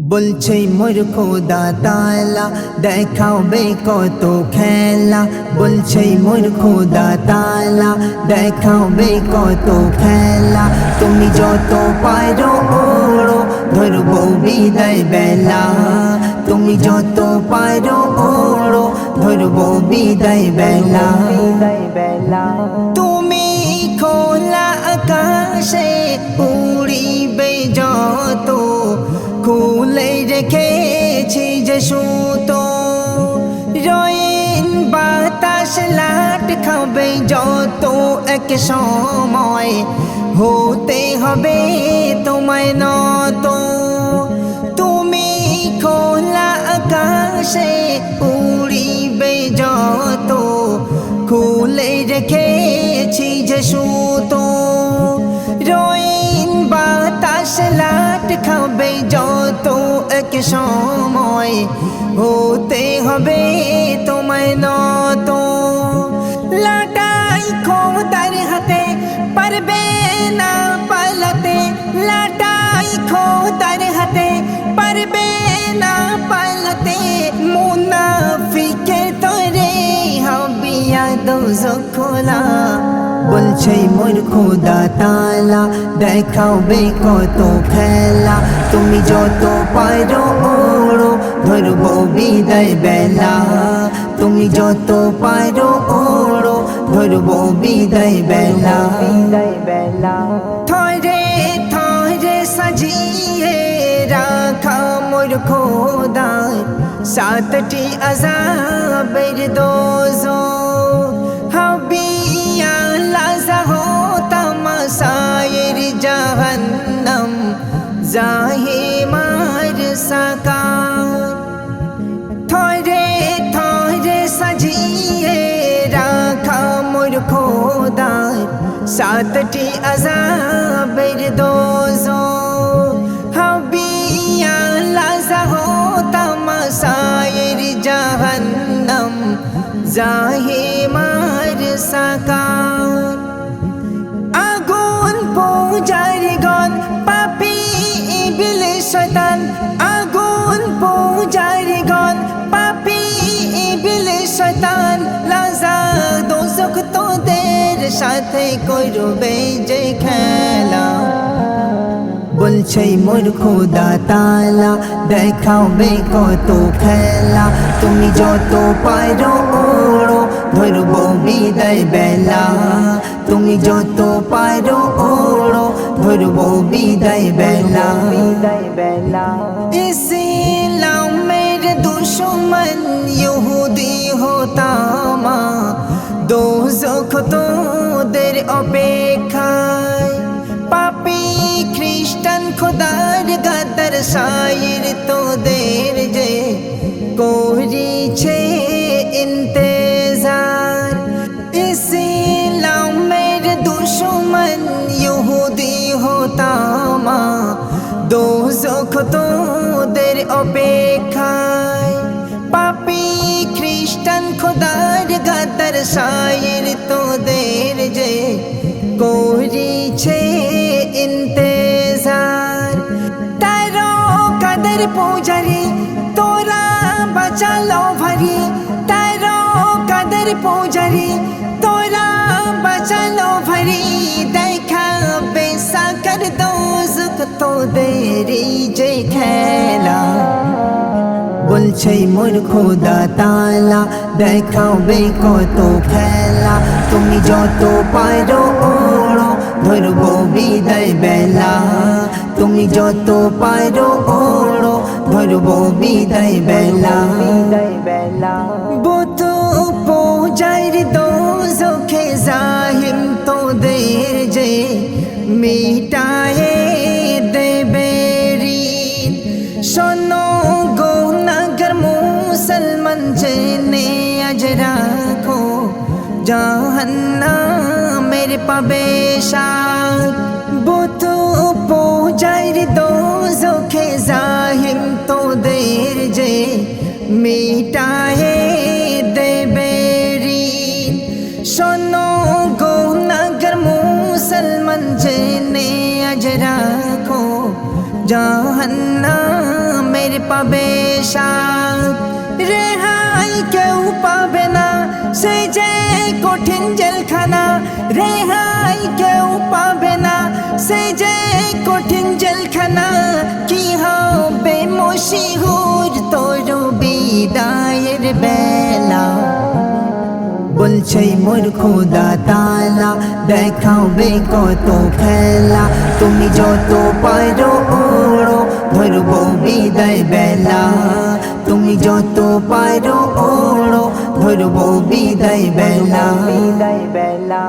বলছে মোর খোদা তালা দেখাবে কত খেলা। বলছে মোর খোদা তালা দেখাবে কত খেলা। তুমি যত পারো ওড়ো, ধরবো বিদায় বেলা। তুমি যত পারো ওড়ো, ধরবো বিদায় বেলা। তুমি খোলা আকাশে উড়িবে যত খুলে রেখেছি যে সুতো। রয়েন বাতাস লাট খাবে যত এক সময়। হতে হবে তোমায় নত। তুমি খোলা আকাশে উড়িবে যত। খুলে রেখেছি যে সুতো। রইন বাতাস লাট খাবে যত এক সময়, হতে হবে তোমায় নত। লাটাই খোদার হাতে পারবে না পালাতে, লাটাই খোদার হাতে পারবে না পালাতে। মুনাফিকের তরে হবিয়া দোজখোলা বলছে মোর খোদা তালা দেখাবে কত খেলা। তুমি যত পারো ওড়ো, ধরবো বিদায় বেলা। তুমি যত পারো ওড়ো, ধরবো বিদায় বেলা। থরে থরে সাজিয়ে রাখা মোর খোদার সাতটি আজাবের দোজো জাহান্নম, জাহে মার সাকার থরে থরে সাজিয়ে রাখা মোর খোদার সাতটি আজাবের দোজো তমসায়ের জাহান্নম, জাহে মার সাকার শয়তান, আগুন, পূজার গন পাপি ইবিল শয়তান লাজা দোজক তোদের সাথে করবে যে খেলা। বলছে মোর খোদা তালা দেখাবে কত খেলা। তুমি যত পারো ওড়ো, ধরবো বিদায় বেলা। তুমি যত পারো ওড়ো ধরবো বিদায় বেলা। ইসলামের দুশ্মন ইহুদি হতামা। দোজখ তোদের অপেক্ষায় দোজখ তোদের অপেক্ষায়। পাপি খ্রিস্টান খোদার গাদার শায়ের তোদের যে করিছে ইন্তেজার। তারো কাদের পূজারি, তোরা বাঁচালো ভারি। তারো কাদের পূজারি, তোরা বাঁচালো তোদেরই যে খেলা। বলছে মোর খোদা দেখাবে কত খেলা। তুমি যত পারো ওড়ো, ধরবো বিদায় বেলা। তুমি যত পারো ওড়ো, ধরবো বিদায় বেলা। বুতু পূজার জাহিম তোদের যে মিটায়ে জাহান্না মেরে পাবে সাথ বুতু পূজার দোজখে জাহিম তোদের যে মিটায়ে দেবে। শোনো গো নগর, মুসলমান জেনে আজ রাখো, জাহান্নাম সাথ রেহাই কেউ পাবে না সে যে কঠিন জেলখানা। রেহাই কেউ পাবে না সে যে কঠিন জেলখানা। কি হবে মশিহুর তোর বিদায়ের বেলা? বলছে, মোর খোদা তালা, দেখাবে কত খেলা। তুমি যত পারো ধরবো বিদায় বেলা। তুমি যত পারো ওড়ো ধরবো বিদায় বেলা বিদায় বেলা।